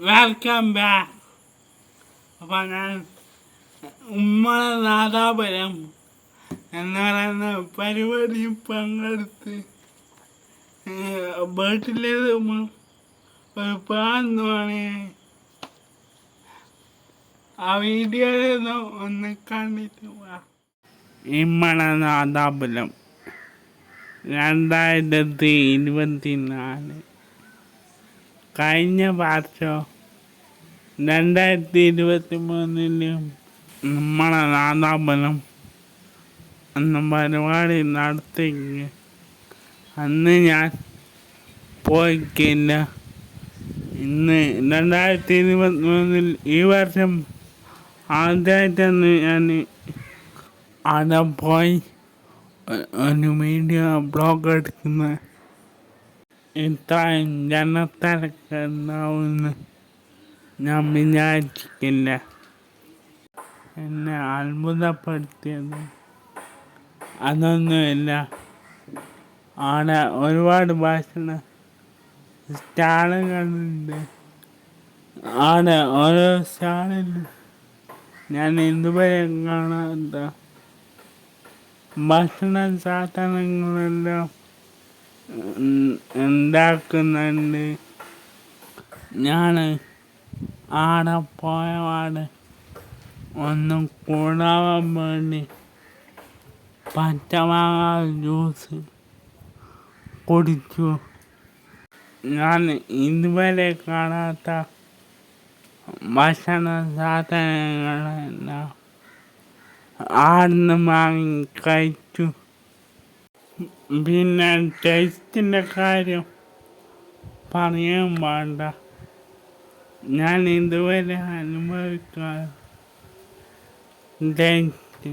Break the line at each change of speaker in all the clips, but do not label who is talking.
Welcome back അപ്പം ഞാൻ ഉമ്മള നാദാപുരം എന്ന് പറയുന്ന പരിപാടി പങ്കെടുത്ത് വീട്ടിലേത് ഒരു പാന്നുമാണ് ആ വീഡിയോയിൽ ഒന്ന് കണ്ടിട്ട് പോവാ ഇമ്മള നാദാപുരം. രണ്ടായിരത്തി ഇരുപത്തി നാല് കഴിഞ്ഞ വർഷം രണ്ടായിരത്തി ഇരുപത്തി മൂന്നിലും നമ്മളെ നാദാമ്പലം അന്ന് പരിപാടി നടത്തി അന്ന് ഞാൻ പോയിക്കില്ല ഇന്ന് രണ്ടായിരത്തി ഇരുപത്തി മൂന്നിൽ ഈ വർഷം ആദ്യമായിട്ടാണ് ഞാൻ അവിടെ പോയി ഒരു മീഡിയ ബ്ലോഗ് എടുക്കുന്നത്. ഇത്രയും ജനത്തിരക്ക് ഉണ്ടാവുമെന്ന് ഞാൻ വിചാരിച്ചിട്ടില്ല. എന്നെ അത്ഭുതപ്പെടുത്തിയത് അതൊന്നുമില്ല. അവിടെ ഒരുപാട് ഭക്ഷണ സ്റ്റാളുകളുണ്ട്. അവിടെ ഓരോ സ്റ്റാളിലും ഞാൻ ഇതുവരെ കാണാത്ത ഭക്ഷണ സാധനങ്ങളെല്ലാം ഉണ്ടാക്കുന്നുണ്ട്. ഞാൻ ആടെ പോയവാട് ഒന്നും കൂടാൻ വേണ്ടി പച്ചമാങ്ങ ജ്യൂസ് കുടിച്ചു. ഞാൻ ഇതുവരെ കാണാത്ത ഭക്ഷണ സാധനങ്ങളെല്ലാം ആടുന്ന് വാങ്ങി കഴിച്ചു. പിന്നെ ടേസ്റ്റിന്റെ കാര്യം പറയാൻ വേണ്ട ഞാൻ ഇതുവരെ അനുഭവിക്കാറ് ടേസ്റ്റ്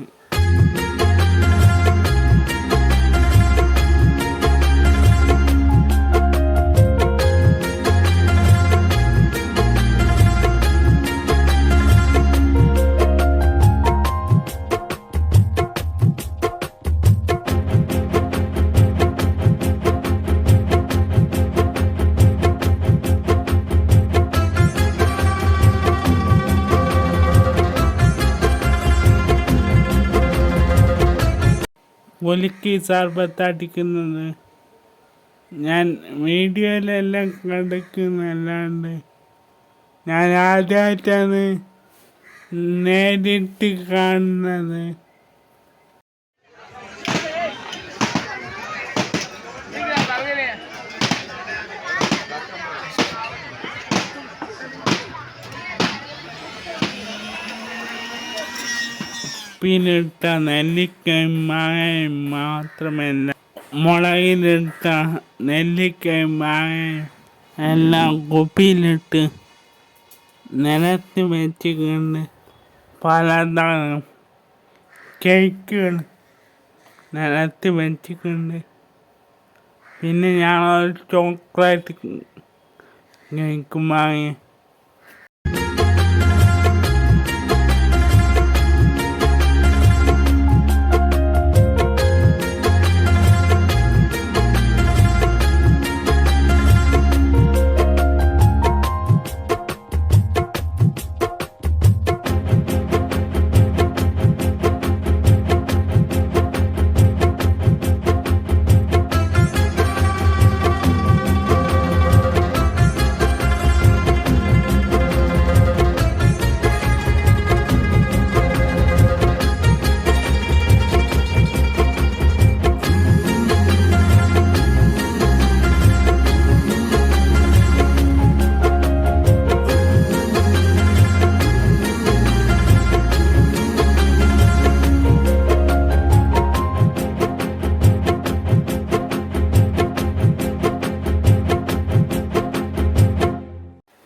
ഒലുക്കി സർബത്ത് അടിക്കുന്നത് ഞാൻ വീഡിയോയിലെല്ലാം കണ്ടിക്കുന്നല്ലാണ്ട് ഞാൻ ആദ്യമായിട്ടാണ് നേരിട്ട് കാണുന്നത്. ഉപ്പിലിട്ട നെല്ലിക്കയും മാങ്ങയും മാത്രമല്ല മുളകിലിട്ട നെല്ലിക്കയും മാങ്ങയും എല്ലാം കുപ്പിയിലിട്ട് നിലത്ത് വെച്ചുകൊണ്ട് പലതരം കേക്കുകൾ നിലത്ത് വെച്ചിട്ടുണ്ട് പിന്നെ ഞാൻ ചോക്ലേറ്റ് കേക്ക് വാങ്ങി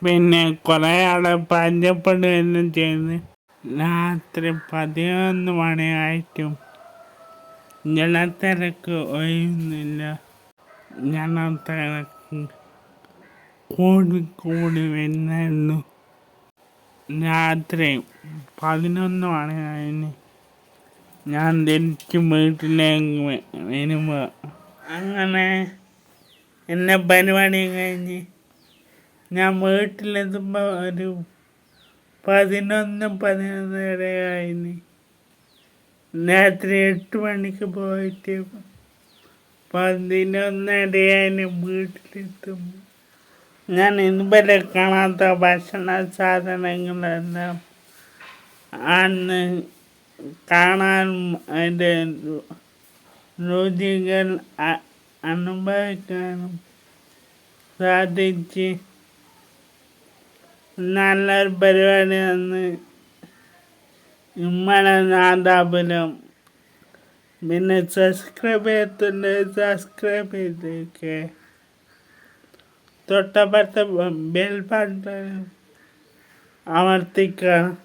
പിന്നെ കുറേ ആളെ പരിചയപ്പെടുകയെല്ലാം ചെയ്ത് രാത്രി പതിനൊന്ന് മണിയായിട്ടും ജലത്തിരക്ക് ഒഴിയുന്നില്ല. ജലത്തിരക്ക് കൂടിക്കൂടി കൂടി വരുന്നു രാത്രി പതിനൊന്ന് മണി കഴിഞ്ഞ് ഞാൻ തിരിച്ച് വീട്ടിലേക്ക് വരുമ്പോൾ അങ്ങനെ എന്നെ പരിപാടി കഴിഞ്ഞ് ഞാൻ വീട്ടിലെത്തുമ്പോൾ ഒരു പതിനൊന്ന് പതിനൊന്നര കഴിഞ്ഞ് രാത്രി എട്ട് മണിക്ക് പോയിട്ട് പതിനൊന്നരയായി വീട്ടിലെത്തുമ്പോൾ ഞാൻ ഇതുവരെ കാണാത്ത ഭക്ഷണ സാധനങ്ങളെല്ലാം അന്ന് കാണാൻ അതിന്റെ രുചികൾ അനുഭവിക്കാനും സാധിച്ച്. നല്ലൊരു വന്ന് ഇമ്മളെ നാദാപുരം പിന്നെ സബ്സ്ക്രൈബ് ചെയ്തിട്ടുണ്ട് സബ്സ്ക്രൈബ് ചെയ്തേക്ക്. തൊട്ടപ്പുറത്തെ ബെൽ ബട്ടൺ അമർത്തിക്കണം